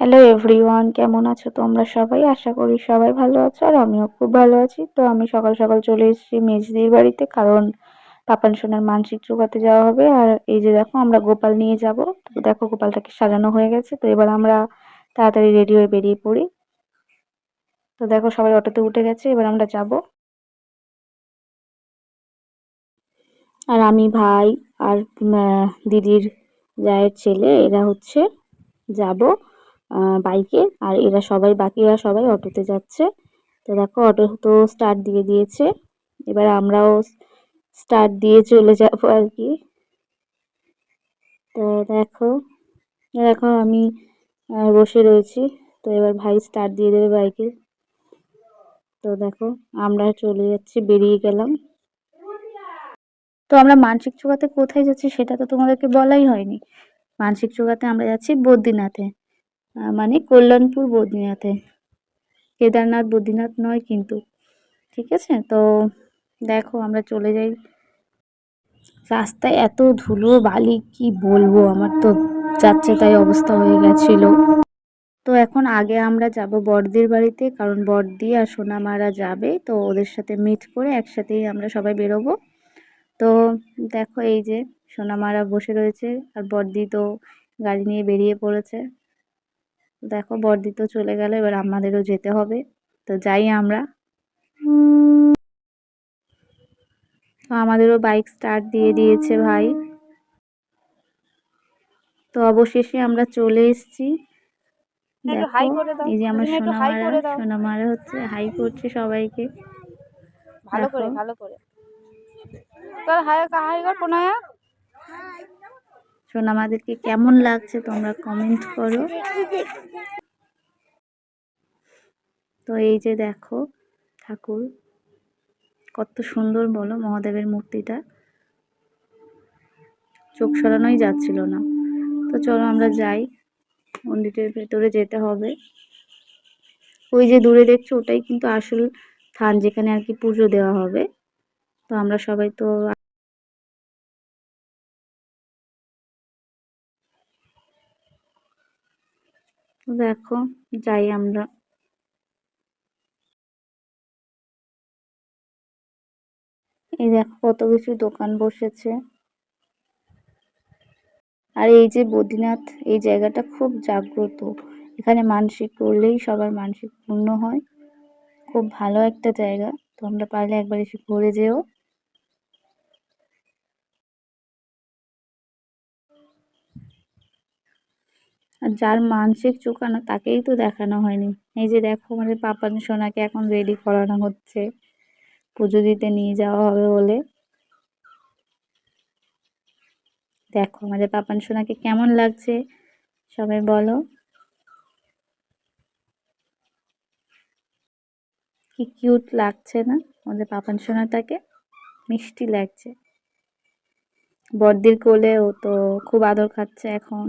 Hello everyone কেমন আছো তোমরা সবাই? আশা করি সবাই ভালো আছো আর আমিও খুব ভালো আছি। তো আমি সকাল সকাল চলে এসেছি মেজদির বাড়িতে, কারণ পাপান সোনার মানসিক চোকাতে যাওয়া হবে। আর এই যে দেখো, আমরা গোপাল নিয়ে যাব। তো দেখো গোপালটাকে সাজানো হয়ে গেছে। তো এবার আমরা তাড়াতাড়ি রেডি হয়ে বেরিয়ে পড়ি। তো দেখো সবাই অটোতে উঠে গেছে, এবার আমরা যাব। আর আমি ভাই আর দিদির জায়ের ছেলে, এরা হচ্ছে যাব। বাইকে। আর এরা সবাই, বাকিরা সবাই অটোতে যাচ্ছে। তো দেখো, অটো তো স্টার্ট দিয়ে দিয়েছে। এবার আমরাও স্টার্ট দিয়ে চলে যাব আর কি। তো দেখো দেখো আমি বসে রয়েছি। তো এবার ভাই স্টার্ট দিয়ে দেবে বাইকে। তো দেখো, আমরা চলে যাচ্ছি, বেরিয়ে গেলাম। তো আমরা মানসিক চোখাতে কোথায় যাচ্ছি সেটা তো তোমাদেরকে বলাই হয়নি। মানসিক চোখাতে আমরা যাচ্ছি বদ্রীনাথে। মানে কল্যাণপুর বদ্রীনাথে। কেদারনাথ বদ্রীনাথ নয় কিন্তু, ঠিক আছে? তো দেখো, আমরা চলে যাই। রাস্তায় এত ধুলো, বালি, কি বলব? আমার তো যাচ্ছে তাই অবস্থা হয়ে গেছিল। তো এখন আগে আমরা যাব বড়দির বাড়িতে, কারণ বড়দি আর সোনামারা যাবে, তো ওদের সাথে মিট করে একসাথেই আমরা সবাই বেরোবো। তো দেখো, এই যে সোনামারা বসে রয়েছে, আর বড়দি তো গাড়ি নিয়ে বেরিয়ে পড়েছে। দেখো বর্দি তো চলে গেল এবার আমাদেরও যেতে হবে। তো যাই আমরা। তো আমাদেরও বাইক স্টার্ট দিয়ে দিয়েছে ভাই। তো অবশেষে আমরা চলে এসেছি। এই যে আমার সোনামারা সোনামারা হচ্ছে হাই করছে সবাইকে। ভালো করে ভালো করে। হাই হাই কর প্রণয়া সোনামাদেরকে কেমন লাগছে তোমরা কমেন্ট করো। তো এই যে দেখো ঠাকুর, কত সুন্দর বলো মহাদেবের মূর্তিটা। চোখ সরানোই যাচ্ছিল না। তো চলো আমরা যাই, মন্দিরের ভেতরে যেতে হবে। ওই যে দূরে দেখছ, ওটাই কিন্তু আসল স্থান যেখানে আর কি পুজো দেওয়া হবে। তো আমরা সবাই তো দেখো, যাই আমরা। এই দেখো কত কিছু দোকান বসেছে। আর এই যে বদ্রীনাথ, এই জায়গাটা খুব জাগ্রত। এখানে মানসিক করলেই সবার মানসিক পূর্ণ হয়। খুব ভালো একটা জায়গা। তোমরা পারলে একবার এসে ঘুরে যেও। আর যার মানসিক চোখানো তাকেই তো দেখানো হয়নি। এই যে দেখো আমাদের পাপান সোনাকে এখন রেডি করানো হচ্ছে। পুজো দিতে নিয়ে যাওয়া হবে বলে। দেখো আমাদের পাপান সোনাকে কেমন লাগছে? সবাই বলো। কি কিউট লাগছে না? আমাদের পাপান সোনাটাকে। মিষ্টি লাগছে। বর্দির কোলে ও তো খুব আদর খাচ্ছে এখন।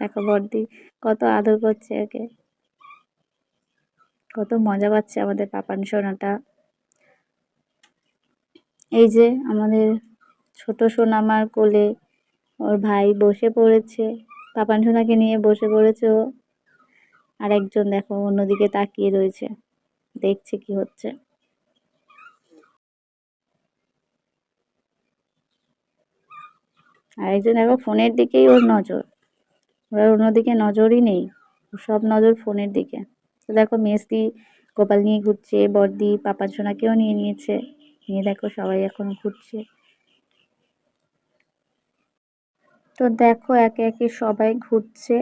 দেখো বর্দি, কত আদর করছে ওকে। কত মজা পাচ্ছে আমাদের পাপান সোনাটা। এই যে আমাদের ছোট সোনামার কোলে ওর ভাই বসে পড়েছে, পাপান সোনাকে নিয়ে বসে পড়েছে ও। আর একজন দেখো অন্যদিকে তাকিয়ে রয়েছে, দেখছে কি হচ্ছে। আর একজন দেখো ফোনের দিকেই ওর নজর। ওরা অন্যদিকে নজরই নেই, সব নজর ফোনের দিকে। তো দেখো মেসদি গোপাল নিয়ে ঘুরছে, বর্দি পাপান সোনাকেও নিয়ে নিয়েছে। নিয়ে দেখো সবাই এখন ঘুরছে। তো দেখো একে একে সবাই ঘুরছে।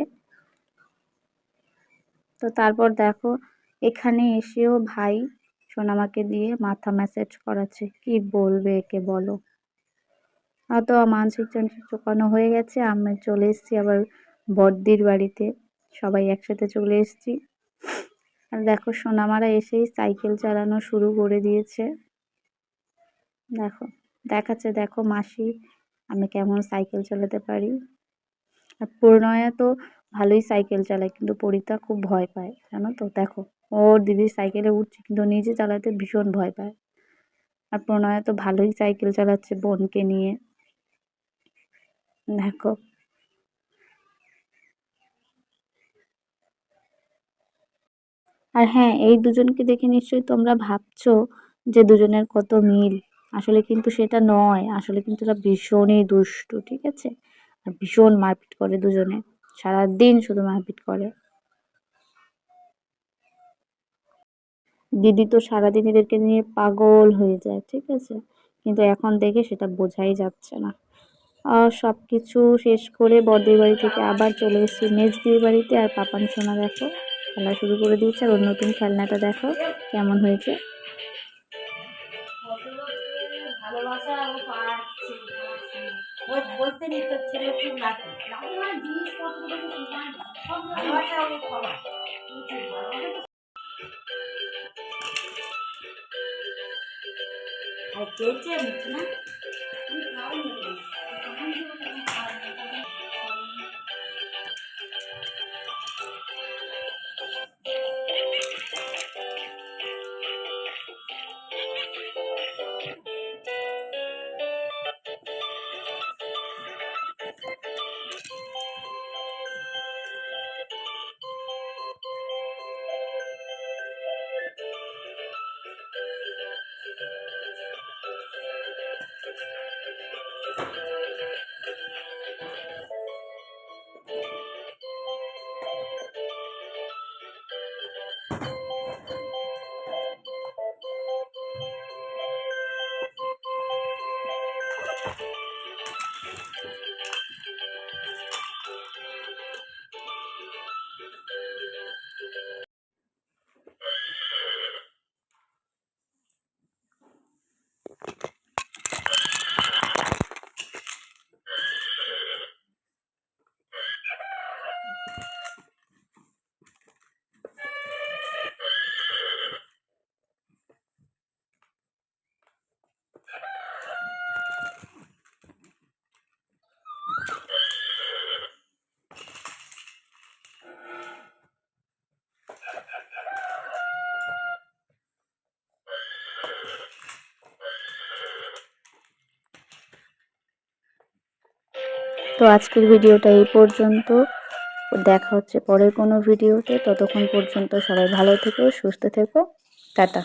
তো তারপর দেখো এখানে এসেও ভাই সোনামাকে দিয়ে মাথা ম্যাসেজ করাচ্ছে। কি বলবে একে বলো? হয়তো মানসিক চোকানো হয়ে গেছে, আমি চলে এসেছি আবার বড়দির বাড়িতে সবাই একসাথে চলে এসেছি। আর দেখো, সোনামারা এসেই সাইকেল চালানো শুরু করে দিয়েছে। দেখো, দেখাচ্ছে, দেখো মাসি, আমি কেমন সাইকেল চালাতে পারি। আর প্রণয়া তো ভালোই সাইকেল চালায়, কিন্তু পরিতা খুব ভয় পায়, জানো তো? দেখো ওর দিদির সাইকেলে উঠছে, কিন্তু নিজে চালাতে ভীষণ ভয় পায়। আর প্রণয়া তো ভালোই সাইকেল চালাচ্ছে বোনকে নিয়ে। দেখো আর হ্যাঁ এই দুজনকে দেখে নিশ্চয়ই তোমরা ভাবছ যে দুজনের কত মিল। আসলে কিন্তু সেটা নয়। আসলে কিন্তু এরা ভীষণই দুষ্টু, ঠিক আছে? আর ভীষণ মারপিট করে দুজনে। সারাদিন শুধু মারপিট করে। দিদি তো সারাদিন এদেরকে নিয়ে পাগল হয়ে যায়, ঠিক আছে? কিন্তু এখন দেখে সেটা বোঝাই যাচ্ছে না। আর সব কিছু শেষ করে বড়দির বাড়ি থেকে আবার চলে এসেছি। মেজদির বাড়িতে আর পাপান সোনা দেখো। খেলা শুরু করে দিয়েছে। আর ওর নতুন খেলনাটা দেখো কেমন হয়েছে। ভালোবাসা তো আজকের ভিডিওটা এই পর্যন্ত। দেখা হচ্ছে পরের কোনো ভিডিওতে। ততক্ষণ পর্যন্ত সবাই ভালো থেকো, সুস্থ থেকো। টাটা।